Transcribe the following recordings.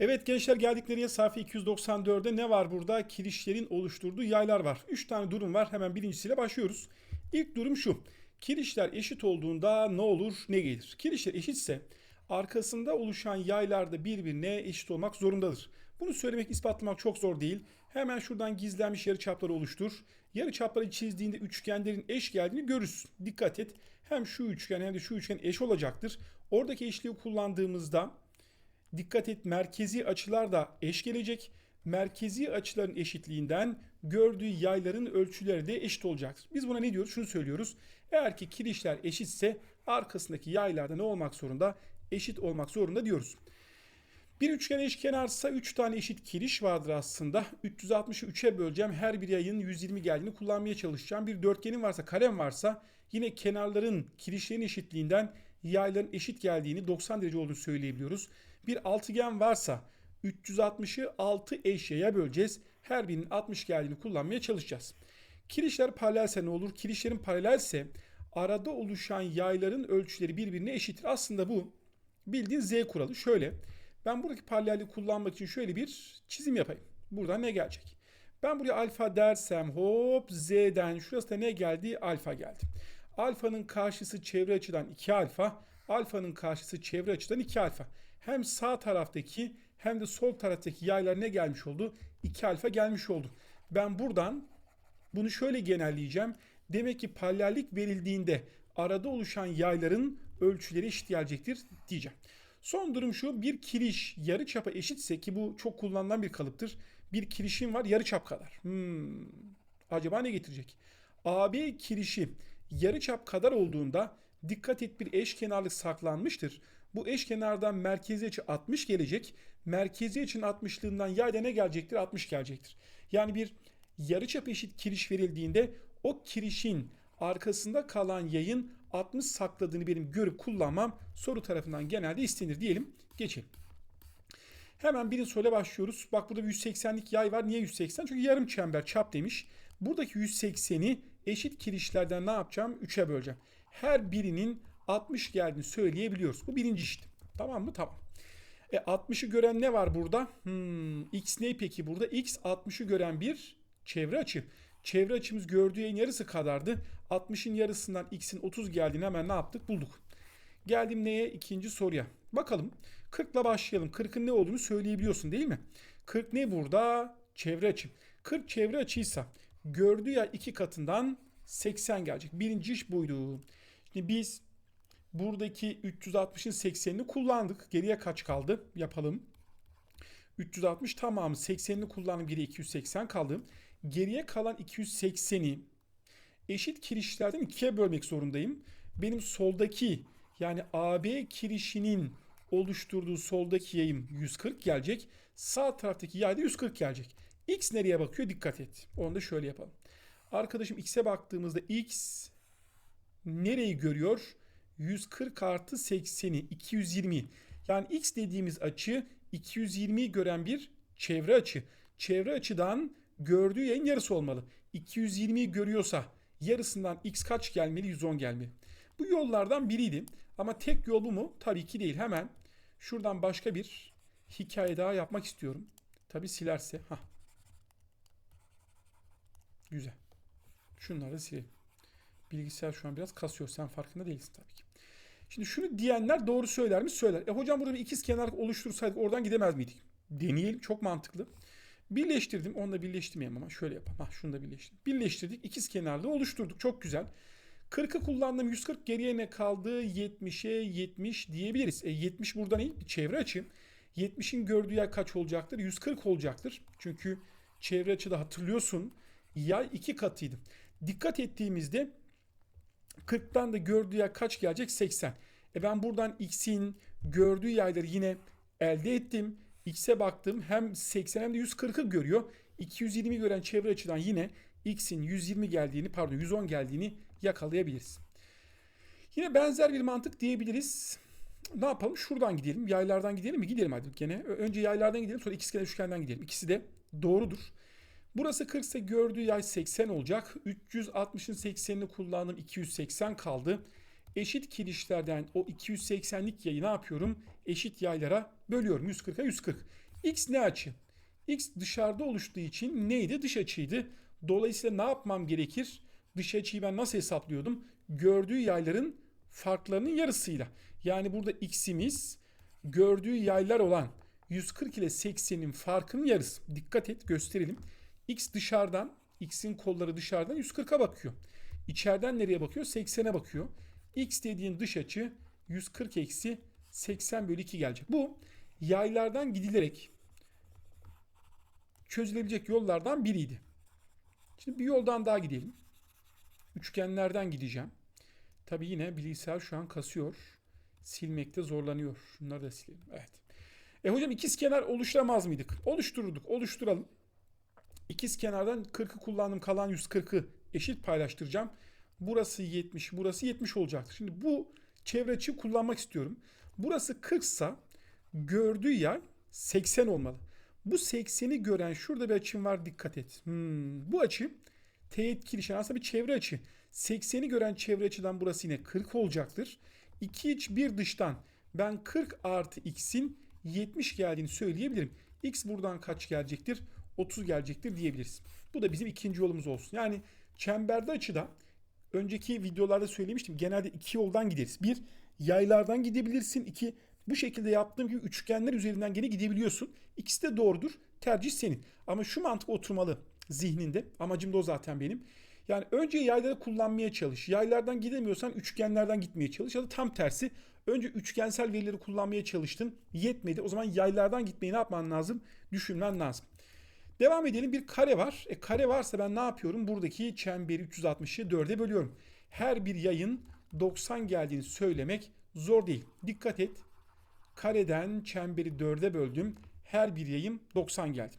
Evet gençler geldik nereye? Sayfa 294'de ne var burada? Kirişlerin oluşturduğu yaylar var. 3 tane durum var. Hemen birincisiyle başlıyoruz. İlk durum şu. Kirişler eşit olduğunda ne olur ne gelir? Kirişler eşitse arkasında oluşan yaylar da birbirine eşit olmak zorundadır. Bunu söylemek, ispatlamak çok zor değil. Hemen şuradan gizlenmiş yarıçapları oluştur. Yarıçapları çizdiğinde üçgenlerin eş geldiğini görürsün. Dikkat et. Hem şu üçgen hem de şu üçgen eş olacaktır. Oradaki eşliği kullandığımızda dikkat et merkezi açılar da eş gelecek. Merkezi açıların eşitliğinden gördüğü yayların ölçüleri de eşit olacaktır. Biz buna ne diyoruz? Şunu söylüyoruz. Eğer ki kirişler eşitse arkasındaki yaylarda ne olmak zorunda? Eşit olmak zorunda diyoruz. Bir üçgen eşkenarsa 3 tane eşit kiriş vardır aslında. 360'ı 3'e böleceğim. Her bir yayın 120 geldiğini kullanmaya çalışacağım. Bir dörtgenim varsa, karem varsa yine kenarların kirişlerin eşitliğinden yayların eşit geldiğini 90 derece olduğunu söyleyebiliyoruz. Bir altıgen varsa 360'ı 6 eş böleceğiz. Her birinin 60 geldiğini kullanmaya çalışacağız. Kirişler paralelse ne olur? Kirişlerin paralelse arada oluşan yayların ölçüleri birbirine eşittir. Aslında bu bildiğin Z kuralı. Şöyle ben buradaki paralelliği kullanmak için şöyle bir çizim yapayım. Buradan ne gelecek? Ben buraya alfa dersem hop z'den şurası da ne geldi? Alfa geldi. Alfanın karşısı çevre açıdan 2 alfa. Alfanın karşısı çevre açıdan 2 alfa. Hem sağ taraftaki hem de sol taraftaki yaylar ne gelmiş oldu? 2 alfa gelmiş oldu. Ben buradan bunu şöyle genelleyeceğim. Demek ki paralellik verildiğinde arada oluşan yayların ölçüleri eşit gelecektir diyeceğim. Son durum şu bir kiriş yarı çapa eşitse ki bu çok kullanılan bir kalıptır. Bir kirişim var yarı çap kadar. Hmm, acaba ne getirecek? AB kirişi yarı çap kadar olduğunda dikkat et bir eşkenarlık saklanmıştır. Bu eşkenardan merkezi açı 60 gelecek. Merkezi açının 60'lığından yayda ne gelecektir? 60 gelecektir. Yani bir yarıçap eşit kiriş verildiğinde o kirişin arkasında kalan yayın 60 sakladığını benim görüp kullanmam soru tarafından genelde istenir diyelim. Geçelim. Hemen birinci soruyla başlıyoruz. Bak burada bir 180'lik yay var. Niye 180? Çünkü yarım çember çap demiş. Buradaki 180'i eşit kirişlerden ne yapacağım? 3'e böleceğim. Her birinin 60 geldiğini söyleyebiliyoruz. Bu birinci işlem. Tamam mı? Tamam. E 60'ı gören ne var burada? Hmm, x ne peki burada? x 60'ı gören bir çevre açı. Çevre açımız gördüğü en yarısı kadardı. 60'ın yarısından x'in 30 geldiğini hemen ne yaptık? Bulduk. Geldim neye? İkinci soruya. Bakalım. 40 ile başlayalım. 40'ın ne olduğunu söyleyebiliyorsun değil mi? 40 ne burada? Çevre açı. 40 çevre açıysa gördüğü yer iki katından 80 gelecek. Birinci iş buydu. Şimdi biz buradaki 360'ın 80'ini kullandık. Geriye kaç kaldı? Yapalım. 360 tamamı 80'ini kullandım. Geriye 280 kaldı. Geriye kalan 280'i eşit kirişlerden ikiye bölmek zorundayım. Benim soldaki yani AB kirişinin oluşturduğu soldaki yayım 140 gelecek. Sağ taraftaki yay da 140 gelecek. X nereye bakıyor? Dikkat et. Onu da şöyle yapalım. Arkadaşım X'e baktığımızda X nereyi görüyor? 140 artı 80'i 220. Yani X dediğimiz açı 220'yi gören bir çevre açı. Çevre açıdan gördüğü yayın yarısı olmalı. 220'yi görüyorsa yarısından X kaç gelmeli? 110 gelmeli. Bu yollardan biriydi. Ama tek yol bu mu? Tabii ki değil. Hemen şuradan başka bir hikaye daha yapmak istiyorum. Tabii silerse. Hah. Güzel. Şunları da silelim. Bilgisayar şu an biraz kasıyor. Sen farkında değilsin tabii ki. Şimdi şunu diyenler doğru söyler mi? Söyler. E hocam burada bir ikiz kenar oluştursaydık oradan gidemez miydik? Deneyelim. Çok mantıklı. Birleştirdim. Onu da birleştirmeyeyim ama şöyle yapalım. Ha şunu da birleştirdim. Birleştirdik. İkiz kenarlı oluşturduk. Çok güzel. 40'ı kullandım. 140 geriye ne kaldı? 70'e 70 diyebiliriz. E 70 burada ne? Bir çevre açı. 70'in gördüğü yer kaç olacaktır? 140 olacaktır. Çünkü çevre açıda hatırlıyorsun. Yay iki katıydı. Dikkat ettiğimizde 40'tan da gördüğü yer kaç gelecek? 80. E ben buradan x'in gördüğü yayları yine elde ettim. X'e baktım hem 80 hem de 140'ı görüyor. 220 gören çevre açıdan yine x'in 120 geldiğini pardon 110 geldiğini yakalayabiliriz. Yine benzer bir mantık diyebiliriz. Ne yapalım? Şuradan gidelim. Yaylardan gidelim mi? Gidelim hadi gene. Önce yaylardan gidelim sonra ikizkenar üçgenden gidelim. İkisi de doğrudur. Burası 40 ise gördüğü yay 80 olacak. 360'ın 80'ini kullandım. 280 kaldı. Eşit kirişlerden o 280'lik yayı ne yapıyorum? Eşit yaylara bölüyorum. 140'a 140. X ne açı? X dışarıda oluştuğu için neydi? Dış açıydı. Dolayısıyla ne yapmam gerekir? Dış açıyı ben nasıl hesaplıyordum? Gördüğü yayların farklarının yarısıyla. Yani burada x'imiz gördüğü yaylar olan 140 ile 80'in farkının yarısı. Dikkat et gösterelim. X dışarıdan, x'in kolları dışarıdan 140'a bakıyor. İçeriden nereye bakıyor? 80'e bakıyor. X dediğin dış açı 140 eksi 80 bölü 2 gelecek. Bu yaylardan gidilerek çözülebilecek yollardan biriydi. Şimdi bir yoldan daha gidelim. Üçgenlerden gideceğim. Tabi yine bilgisayar şu an kasıyor. Silmekte zorlanıyor. Şunları da silelim. Evet. E hocam ikiz kenar oluşturamaz mıydık? Oluştururduk. Oluşturalım. İkiz kenardan 40'ı kullandım. Kalan 140'ı eşit paylaştıracağım. Burası 70, burası 70 olacaktır. Şimdi bu çevre açı kullanmak istiyorum. Burası 40 sa gördüğü yer 80 olmalı. Bu 80'i gören şurada bir açım var dikkat et. Hmm, bu açı teğet kirişen aslında bir çevre açı. 80'i gören çevre açıdan burası yine 40 olacaktır. 2 iç bir dıştan ben 40 artı x'in 70 geldiğini söyleyebilirim. X buradan kaç gelecektir? 30 gelecektir diyebiliriz. Bu da bizim ikinci yolumuz olsun. Yani çemberde açıda önceki videolarda söylemiştim. Genelde iki yoldan gideriz. Bir, yaylardan gidebilirsin. İki, bu şekilde yaptığım gibi üçgenler üzerinden gene gidebiliyorsun. İkisi de doğrudur. Tercih senin. Ama şu mantık oturmalı zihninde. Amacım da o zaten benim. Yani önce yayları kullanmaya çalış. Yaylardan gidemiyorsan üçgenlerden gitmeye çalış. Ya da tam tersi. Önce üçgensel verileri kullanmaya çalıştın. Yetmedi. O zaman yaylardan gitmeyi ne yapman lazım? Düşünmen lazım. Devam edelim. Bir kare var. E kare varsa ben ne yapıyorum? Buradaki çemberi 360'ı 4'e bölüyorum. Her bir yayın 90 geldiğini söylemek zor değil. Dikkat et. Kareden çemberi 4'e böldüm. Her bir yayım 90 geldi.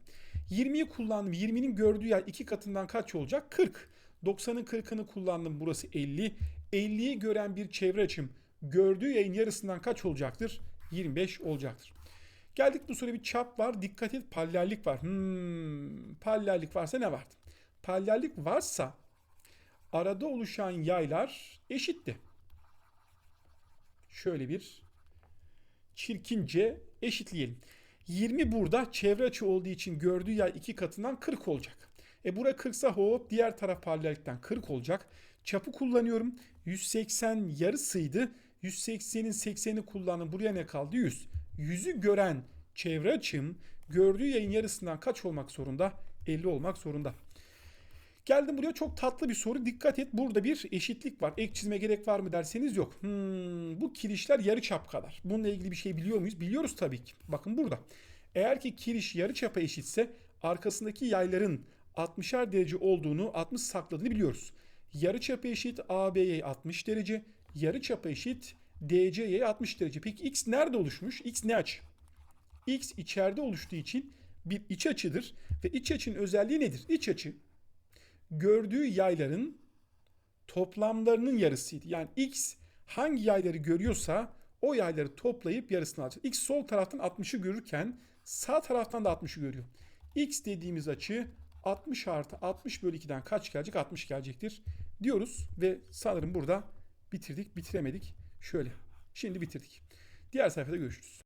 20'yi kullandım. 20'nin gördüğü yer 2 katından kaç olacak? 40. 90'ın 40'ını kullandım. Burası 50. 50'yi gören bir çevre açım gördüğü yayın yarısından kaç olacaktır? 25 olacaktır. Geldik bu soruya bir çap var. Dikkat et paralellik var. Hmm, paralellik varsa ne vardı? Paralellik varsa arada oluşan yaylar eşitti. Şöyle bir çirkince eşitleyelim. 20 burada çevre açı olduğu için gördüğü yay iki katından 40 olacak. E bura 40 ise hop diğer taraf paralellikten 40 olacak. Çapı kullanıyorum. 180 yarısıydı. 180'in 80'i kullandım. Buraya ne kaldı? 100. 100'ü gören çevre açım gördüğü yayın yarısından kaç olmak zorunda? 50 olmak zorunda. Geldim buraya çok tatlı bir soru. Dikkat et burada bir eşitlik var. Ek çizme gerek var mı derseniz yok. Hmm, bu kirişler yarı çap kadar. Bununla ilgili bir şey biliyor muyuz? Biliyoruz tabii ki. Bakın burada. Eğer ki kiriş yarı çapa eşitse arkasındaki yayların 60'er derece olduğunu 60 sakladığını biliyoruz. Yarı çapa eşit AB'ye 60 derece. Yarı çapa eşit DC'ye 60 derece. Peki X nerede oluşmuş? X ne açı? X içeride oluştuğu için bir iç açıdır. Ve iç açının özelliği nedir? İç açı gördüğü yayların toplamlarının yarısıydı. Yani X hangi yayları görüyorsa o yayları toplayıp yarısını alacak. X sol taraftan 60'ı görürken sağ taraftan da 60'ı görüyor. X dediğimiz açı 60 artı 60 bölü 2'den kaç gelecek? 60 gelecektir diyoruz ve sanırım burada bitirdik. Bitiremedik. Şöyle. Şimdi bitirdik. Diğer sayfada görüşürüz.